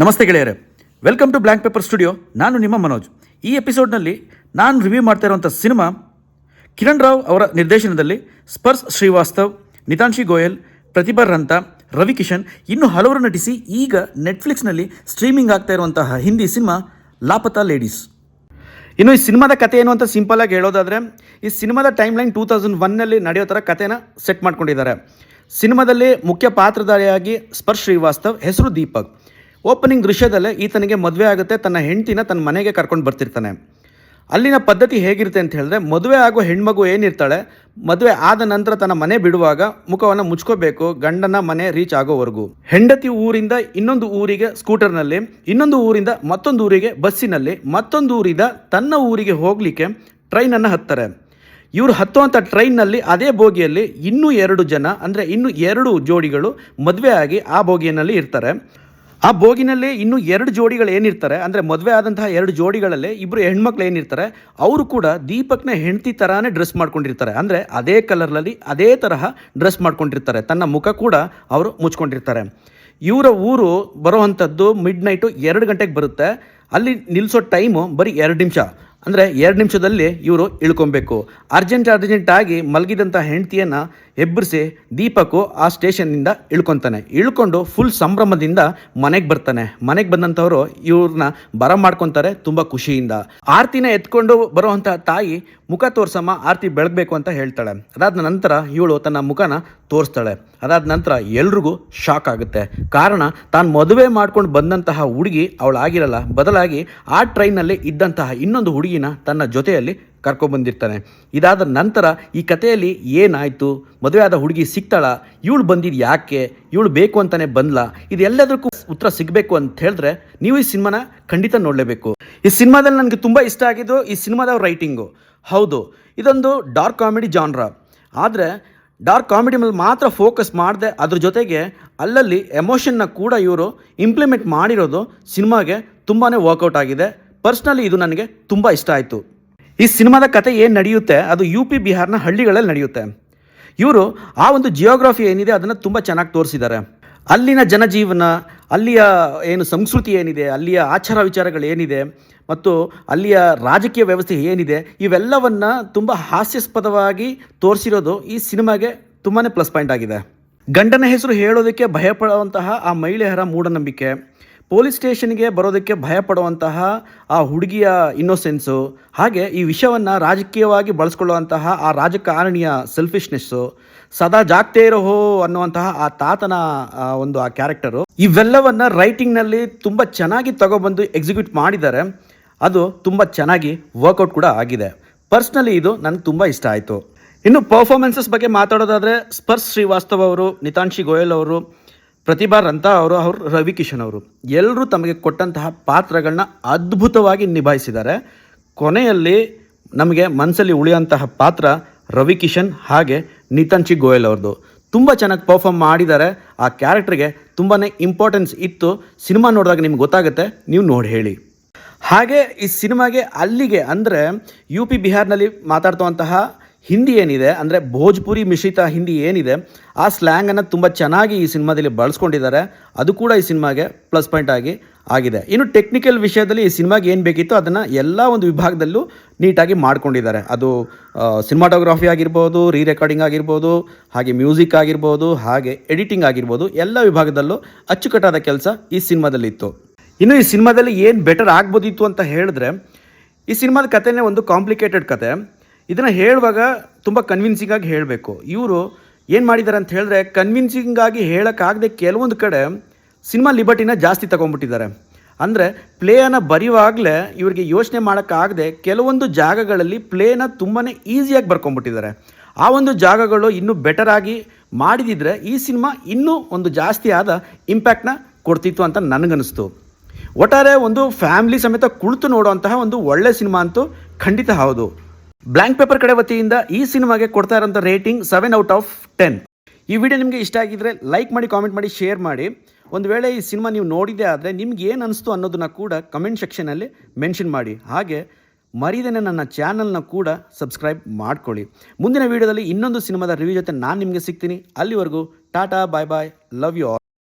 ನಮಸ್ತೆ ಗೆಳೆಯರೆ. Welcome to blank paper studio ನಾನು ನಿಮ್ಮ ಮನೋಜ್. ಈ ಎಪಿಸೋಡ್ನಲ್ಲಿ ನಾನು ರಿವ್ಯೂ ಮಾಡ್ತಾ ಇರುವಂಥ ಸಿನಿಮಾ ಕಿರಣ್ ರಾವ್ ಅವರ ನಿರ್ದೇಶನದಲ್ಲಿ ಸ್ಪರ್ಶ್ ಶ್ರೀವಾಸ್ತವ್, ನಿತಾಂಶಿ ಗೋಯಲ್, ಪ್ರತಿಭಾ ರಂತ, ರವಿ ಕಿಶನ್ ಇನ್ನು ಹಲವರು ನಟಿಸಿ ಈಗ ನೆಟ್ಫ್ಲಿಕ್ಸ್ನಲ್ಲಿ ಸ್ಟ್ರೀಮಿಂಗ್ ಆಗ್ತಾ ಇರುವಂತಹ ಹಿಂದಿ ಸಿನಿಮಾ ಲಾಪತಾ ಲೇಡೀಸ್. ಇನ್ನು ಈ ಸಿನಿಮಾದ ಕತೆ ಏನು ಅಂತ ಸಿಂಪಲ್ ಆಗಿ ಹೇಳೋದಾದರೆ, ಈ ಸಿನಿಮಾದ ಟೈಮ್ ಲೈನ್ ಟೂ ತೌಸಂಡ್ ಒನ್ನಲ್ಲಿ ನಡೆಯೋ ಥರ ಕಥೆನ ಸೆಟ್ ಮಾಡ್ಕೊಂಡಿದ್ದಾರೆ. ಸಿನಿಮಾದಲ್ಲಿ ಮುಖ್ಯ ಪಾತ್ರಧಾರಿಯಾಗಿ ಸ್ಪರ್ಶ್ ಶ್ರೀವಾಸ್ತವ್, ಹೆಸರು ದೀಪಕ್. ಓಪನಿಂಗ್ ದೃಶ್ಯದಲ್ಲೇ ಈತನಿಗೆ ಮದುವೆ ಆಗುತ್ತೆ, ತನ್ನ ಹೆಂಡತಿನ ತನ್ನ ಮನೆಗೆ ಕರ್ಕೊಂಡು ಬರ್ತಿರ್ತಾನೆ. ಅಲ್ಲಿನ ಪದ್ಧತಿ ಹೇಗಿರುತ್ತೆ ಅಂತ ಹೇಳಿದ್ರೆ, ಮದುವೆ ಆಗೋ ಹೆಣ್ಮಗು ಏನಿರ್ತಾಳೆ, ಮದುವೆ ಆದ ನಂತರ ತನ್ನ ಮನೆ ಬಿಡುವಾಗ ಮುಖವನ್ನು ಮುಚ್ಕೋಬೇಕು, ಗಂಡನ ಮನೆ ರೀಚ್ ಆಗೋವರೆಗೂ. ಹೆಂಡತಿ ಊರಿಂದ ಇನ್ನೊಂದು ಊರಿಗೆ ಸ್ಕೂಟರ್ನಲ್ಲಿ ಇನ್ನೊಂದು ಊರಿಂದ ಮತ್ತೊಂದು ಊರಿಗೆ, ಬಸ್ಸಿನಲ್ಲಿ, ಮತ್ತೊಂದು ಊರಿಂದ ತನ್ನ ಊರಿಗೆ ಹೋಗಲಿಕ್ಕೆ ಟ್ರೈನನ್ನು ಹತ್ತಾರೆ. ಇವರು ಹತ್ತುವಂಥ ಟ್ರೈನ್ನಲ್ಲಿ ಅದೇ ಬೋಗಿಯಲ್ಲಿ ಇನ್ನೂ ಎರಡು ಜನ, ಅಂದರೆ ಇನ್ನೂ ಎರಡು ಜೋಡಿಗಳು ಮದುವೆ ಆಗಿ ಆ ಬೋಗಿಯಲ್ಲಿ ಇರ್ತಾರೆ. ಆ ಬೋಗಿನಲ್ಲೇ ಇನ್ನೂ ಎರಡು ಜೋಡಿಗಳು ಏನಿರ್ತಾರೆ, ಅಂದರೆ ಮದುವೆ ಆದಂತಹ ಎರಡು ಜೋಡಿಗಳಲ್ಲೇ ಇಬ್ಬರು ಹೆಣ್ಮಕ್ಳು ಏನಿರ್ತಾರೆ, ಅವರು ಕೂಡ ದೀಪಕ್ನ ಹೆಂಡತಿ ಥರಾನೇ ಡ್ರೆಸ್ ಮಾಡ್ಕೊಂಡಿರ್ತಾರೆ. ಅಂದರೆ ಅದೇ ಕಲರ್ನಲ್ಲಿ ಅದೇ ತರಹ ಡ್ರೆಸ್ ಮಾಡ್ಕೊಂಡಿರ್ತಾರೆ. ತನ್ನ ಮುಖ ಕೂಡ ಅವರು ಮುಚ್ಕೊಂಡಿರ್ತಾರೆ. ಇವರ ಊರು ಬರೋವಂಥದ್ದು ಮಿಡ್ ನೈಟು ಎರಡು ಗಂಟೆಗೆ ಬರುತ್ತೆ. ಅಲ್ಲಿ ನಿಲ್ಲಿಸೋ ಟೈಮು ಬರೀ ಎರಡು ನಿಮಿಷ. ಅಂದರೆ ಎರಡು ನಿಮಿಷದಲ್ಲಿ ಇವರು ಇಳ್ಕೊಬೇಕು. ಅರ್ಜೆಂಟ್ ಅರ್ಜೆಂಟ್ ಆಗಿ ಮಲಗಿದಂಥ ಹೆಂಡತಿಯನ್ನು ಎಬ್ಬರಿಸಿ ದೀಪಕ್ಕು ಆ ಸ್ಟೇಷನ್ನಿಂದ ಇಳ್ಕೊತಾನೆ. ಇಳ್ಕೊಂಡು ಫುಲ್ ಸಂಭ್ರಮದಿಂದ ಮನೆಗೆ ಬರ್ತಾನೆ. ಮನೆಗೆ ಬಂದಂಥವರು ಇವ್ರನ್ನ ಬರ ಮಾಡ್ಕೊತಾರೆ ತುಂಬ ಖುಷಿಯಿಂದ. ಆರ್ತಿನ ಎತ್ಕೊಂಡು ಬರುವಂಥ ತಾಯಿ ಮುಖ ತೋರ್ಸಮ್ಮ, ಆರತಿ ಬೆಳಗಬೇಕು ಅಂತ ಹೇಳ್ತಾಳೆ. ಅದಾದ ನಂತರ ಇವಳು ತನ್ನ ಮುಖನ ತೋರಿಸ್ತಾಳೆ. ಅದಾದ ನಂತರ ಎಲ್ರಿಗೂ ಶಾಕ್ ಆಗುತ್ತೆ. ಕಾರಣ, ತಾನು ಮದುವೆ ಮಾಡ್ಕೊಂಡು ಬಂದಂತಹ ಹುಡುಗಿ ಅವಳಾಗಿರಲ್ಲ. ಬದಲಾಗಿ ಆ ಟ್ರೈನಲ್ಲಿ ಇದ್ದಂತಹ ಇನ್ನೊಂದು ಹುಡುಗಿನ ತನ್ನ ಜೊತೆಯಲ್ಲಿ ಕರ್ಕೊಂಡ್ಬಂದಿರ್ತಾನೆ ಇದಾದ ನಂತರ ಈ ಕಥೆಯಲ್ಲಿ ಏನಾಯಿತು? ಮದುವೆ ಆದ ಹುಡುಗಿ ಸಿಗ್ತಾಳ ಇವಳು ಬಂದಿದ್ದು ಯಾಕೆ? ಇವಳು ಬೇಕು ಅಂತಾನೆ ಬಂದ್ಲ? ಇದೆಲ್ಲದಕ್ಕೂ ಉತ್ತರ ಸಿಗಬೇಕು ಅಂತ ಹೇಳಿದ್ರೆ ನೀವು ಈ ಸಿನಿಮಾನ ಖಂಡಿತ ನೋಡಲೇಬೇಕು. ಈ ಸಿನಿಮಾದಲ್ಲಿ ನನಗೆ ತುಂಬ ಇಷ್ಟ ಆಗಿದ್ದು ಈ ಸಿನಿಮಾದ ರೈಟಿಂಗು ಹೌದು, ಇದೊಂದು ಡಾರ್ಕ್ ಕಾಮಿಡಿ ಜಾನ್ರ ಆದರೆ ಡಾರ್ಕ್ ಕಾಮಿಡಿ ಮೇಲೆ ಮಾತ್ರ ಫೋಕಸ್ ಮಾಡದೆ ಅದ್ರ ಜೊತೆಗೆ ಅಲ್ಲಲ್ಲಿ ಎಮೋಷನ್ನ ಕೂಡ ಇವರು ಇಂಪ್ಲಿಮೆಂಟ್ ಮಾಡಿರೋದು ಸಿನಿಮಾಗೆ ತುಂಬಾ ವರ್ಕೌಟ್ ಆಗಿದೆ. ಪರ್ಸ್ನಲಿ ಇದು ನನಗೆ ತುಂಬ ಇಷ್ಟ ಆಯಿತು. ಈ ಸಿನಿಮಾದ ಕತೆ ಏನು ನಡೆಯುತ್ತೆ, ಅದು ಯು ಪಿ ಬಿಹಾರ್ನ ಹಳ್ಳಿಗಳಲ್ಲಿ ನಡೆಯುತ್ತೆ. ಇವರು ಆ ಒಂದು ಜಿಯೋಗ್ರಫಿ ಏನಿದೆ, ಅದನ್ನು ತುಂಬ ಚೆನ್ನಾಗಿ ತೋರಿಸಿದ್ದಾರೆ. ಅಲ್ಲಿನ ಜನಜೀವನ ಅಲ್ಲಿಯ ಏನು ಸಂಸ್ಕೃತಿ ಏನಿದೆ, ಅಲ್ಲಿಯ ಆಚಾರ ವಿಚಾರಗಳೇನಿದೆ ಮತ್ತು ಅಲ್ಲಿಯ ರಾಜಕೀಯ ವ್ಯವಸ್ಥೆ ಏನಿದೆ, ಇವೆಲ್ಲವನ್ನು ತುಂಬ ಹಾಸ್ಯಾಸ್ಪದವಾಗಿ ತೋರಿಸಿರೋದು ಈ ಸಿನಿಮಾಗೆ ತುಂಬಾ ಪ್ಲಸ್ ಪಾಯಿಂಟ್ ಆಗಿದೆ. ಗಂಡನ ಹೆಸರು ಹೇಳೋದಕ್ಕೆ ಭಯಪಡುವಂತಹ ಆ ಮಹಿಳೆಯರ ಮೂಢನಂಬಿಕೆ ಪೊಲೀಸ್ ಸ್ಟೇಷನ್ಗೆ ಬರೋದಕ್ಕೆ ಭಯಪಡುವಂತಹ ಆ ಹುಡುಗಿಯ ಇನ್ನೋಸೆನ್ಸು, ಹಾಗೆ ಈ ವಿಷಯವನ್ನು ರಾಜಕೀಯವಾಗಿ ಬಳಸ್ಕೊಳ್ಳುವಂತಹ ಆ ರಾಜಕಾರಣಿಯ ಸೆಲ್ಫಿಶ್ನೆಸ್ಸು, ಸದಾ ಜಾಗ್ತೇ ಇರೋ ಅನ್ನುವಂತಹ ಆ ತಾತನ ಒಂದು ಆ ಕ್ಯಾರೆಕ್ಟರು. ಇವೆಲ್ಲವನ್ನು ರೈಟಿಂಗ್ನಲ್ಲಿ ತುಂಬ ಚೆನ್ನಾಗಿ ತಗೊಬಂದು ಎಕ್ಸಿಕ್ಯೂಟ್ ಮಾಡಿದ್ದಾರೆ. ಅದು ತುಂಬ ಚೆನ್ನಾಗಿ ವರ್ಕೌಟ್ ಕೂಡ ಆಗಿದೆ. ಪರ್ಸ್ನಲಿ ಇದು ನನಗೆ ತುಂಬ ಇಷ್ಟ ಆಯಿತು. ಇನ್ನು ಪರ್ಫಾರ್ಮೆನ್ಸಸ್ ಬಗ್ಗೆ ಮಾತಾಡೋದಾದರೆ, ಸ್ಪರ್ಶ್ ಶ್ರೀವಾಸ್ತವ್ ಅವರು, ನಿತಾಂಶಿ ಗೋಯಲ್ ಅವರು ಪ್ರತಿಭಾ ರಂತ ಅವರು ಅವರು ರವಿ ಕಿಶನ್ ಅವರು. ಎಲ್ಲರೂ ತಮಗೆ ಕೊಟ್ಟಂತಹ ಪಾತ್ರಗಳನ್ನ ಅದ್ಭುತವಾಗಿ ನಿಭಾಯಿಸಿದ್ದಾರೆ. ಕೊನೆಯಲ್ಲಿ ನಮಗೆ ಮನಸ್ಸಲ್ಲಿ ಉಳಿಯುವಂತಹ ಪಾತ್ರ ರವಿ ಕಿಶನ್ ಹಾಗೆ ನಿತಾಂಶಿ ಗೋಯಲ್ ಅವ್ರದ್ದು. ತುಂಬ ಚೆನ್ನಾಗಿ ಪರ್ಫಾರ್ಮ್ ಮಾಡಿದ್ದಾರೆ. ಆ ಕ್ಯಾರೆಕ್ಟ್ರಿಗೆ ತುಂಬಾ ಇಂಪಾರ್ಟೆನ್ಸ್ ಇತ್ತು. ಸಿನಿಮಾ ನೋಡಿದಾಗ ನಿಮ್ಗೆ ಗೊತ್ತಾಗುತ್ತೆ, ನೀವು ನೋಡಿ ಹೇಳಿ. ಹಾಗೆ ಈ ಸಿನಿಮಾಗೆ ಅಲ್ಲಿಗೆ ಅಂದರೆ ಯು ಪಿ ಬಿಹಾರ್ನಲ್ಲಿ ಮಾತಾಡ್ತುವಂತಹ ಹಿಂದಿ ಏನಿದೆ, ಅಂದರೆ ಭೋಜ್ಪುರಿ ಮಿಶ್ರಿತ ಹಿಂದಿ ಏನಿದೆ, ಆ ಸ್ಲ್ಯಾಂಗನ್ನು ತುಂಬ ಚೆನ್ನಾಗಿ ಈ ಸಿನಿಮಾದಲ್ಲಿ ಬಳಸ್ಕೊಂಡಿದ್ದಾರೆ. ಅದು ಕೂಡ ಈ ಸಿನಿಮಾಗೆ ಪ್ಲಸ್ ಪಾಯಿಂಟ್ ಆಗಿ ಆಗಿದೆ. ಇನ್ನು ಟೆಕ್ನಿಕಲ್ ವಿಷಯದಲ್ಲಿ ಈ ಸಿನಿಮಾಗೆ ಏನು ಬೇಕಿತ್ತು ಅದನ್ನು ಎಲ್ಲ ಒಂದು ವಿಭಾಗದಲ್ಲೂ ನೀಟಾಗಿ ಮಾಡ್ಕೊಂಡಿದ್ದಾರೆ. ಅದು ಸಿನಿಮಾಟೋಗ್ರಫಿ ಆಗಿರ್ಬೋದು ರೀ ರೆಕಾರ್ಡಿಂಗ್ ಆಗಿರ್ಬೋದು, ಹಾಗೆ ಮ್ಯೂಸಿಕ್ ಆಗಿರ್ಬೋದು, ಹಾಗೆ ಎಡಿಟಿಂಗ್ ಆಗಿರ್ಬೋದು, ಎಲ್ಲ ವಿಭಾಗದಲ್ಲೂ ಅಚ್ಚುಕಟ್ಟಾದ ಕೆಲಸ ಈ ಸಿನಿಮಾದಲ್ಲಿತ್ತು. ಇನ್ನು ಈ ಸಿನಿಮಾದಲ್ಲಿ ಏನು ಬೆಟರ್ ಆಗ್ಬೋದಿತ್ತು ಅಂತ ಹೇಳಿದ್ರೆ, ಈ ಸಿನಿಮಾದ ಕಥೆನೇ ಒಂದು ಕಾಂಪ್ಲಿಕೇಟೆಡ್ ಕತೆ ಇದನ್ನು ಹೇಳುವಾಗ ತುಂಬ ಕನ್ವಿನ್ಸಿಂಗ್ ಆಗಿ ಹೇಳಬೇಕು. ಇವರು ಏನು ಮಾಡಿದ್ದಾರೆ ಅಂತ ಹೇಳಿದ್ರೆ ಕನ್ವಿನ್ಸಿಂಗ್ ಆಗಿ ಹೇಳೋಕ್ಕಾಗದೆ ಕೆಲವೊಂದು ಕಡೆ ಸಿನಿಮಾ ಲಿಬರ್ಟಿನ ಜಾಸ್ತಿ ತಗೊಂಡ್ಬಿಟ್ಟಿದ್ದಾರೆ. ಅಂದರೆ ಪ್ಲೇಯನ್ನು ಬರೆಯುವಾಗಲೇ ಇವರಿಗೆ ಯೋಚನೆ ಮಾಡೋಕ್ಕಾಗದೆ ಕೆಲವೊಂದು ಜಾಗಗಳಲ್ಲಿ ಪ್ಲೇನ ತುಂಬಾ ಈಸಿಯಾಗಿ ಬರ್ಕೊಂಡ್ಬಿಟ್ಟಿದ್ದಾರೆ. ಆ ಒಂದು ಜಾಗಗಳು ಇನ್ನೂ ಬೆಟರ್ ಆಗಿ ಮಾಡಿದಿದ್ರೆ ಈ ಸಿನಿಮಾ ಇನ್ನೂ ಒಂದು ಜಾಸ್ತಿ ಆದ ಇಂಪ್ಯಾಕ್ಟ್ನ ಕೊಡ್ತಿತ್ತು ಅಂತ ನನಗನ್ನಿಸ್ತು. ಒಟ್ಟಾರೆ ಒಂದು ಫ್ಯಾಮಿಲಿ ಸಮೇತ ಕುಳಿತು ನೋಡುವಂತಹ ಒಂದು ಒಳ್ಳೆ ಸಿನಿಮಾ ಅಂತೂ ಖಂಡಿತ ಹೌದು. ಬ್ಲ್ಯಾಂಕ್ ಪೇಪರ್ ಕಡೆ ವತಿಯಿಂದ ಈ ಸಿನಿಮಾಗೆ ಕೊಡ್ತಾ ಇರೋಂಥ rating seven out of ten ಈ ವಿಡಿಯೋ ನಿಮಗೆ ಇಷ್ಟ ಆಗಿದ್ರೆ ಲೈಕ್ ಮಾಡಿ ಕಾಮೆಂಟ್ ಮಾಡಿ ಶೇರ್ ಮಾಡಿ. ಒಂದು ವೇಳೆ ಈ ಸಿನಿಮಾ ನೀವು ನೋಡಿದೆ ಆದರೆ ನಿಮ್ಗೆ ಏನು ಅನಿಸ್ತು ಅನ್ನೋದನ್ನ ಕೂಡ ಕಮೆಂಟ್ ಸೆಕ್ಷನಲ್ಲಿ ಮೆನ್ಷನ್ ಮಾಡಿ. ಹಾಗೆ ಮರಿದೇನೆ ನನ್ನ ಚಾನಲ್ನ ಕೂಡ ಸಬ್ಸ್ಕ್ರೈಬ್ ಮಾಡ್ಕೊಳ್ಳಿ. ಮುಂದಿನ ವಿಡಿಯೋದಲ್ಲಿ ಇನ್ನೊಂದು ಸಿನಿಮಾದ ರಿವ್ಯೂ ಜೊತೆ ನಾನು ನಿಮಗೆ ಸಿಗ್ತೀನಿ. ಅಲ್ಲಿವರೆಗೂ tata bye bye love you all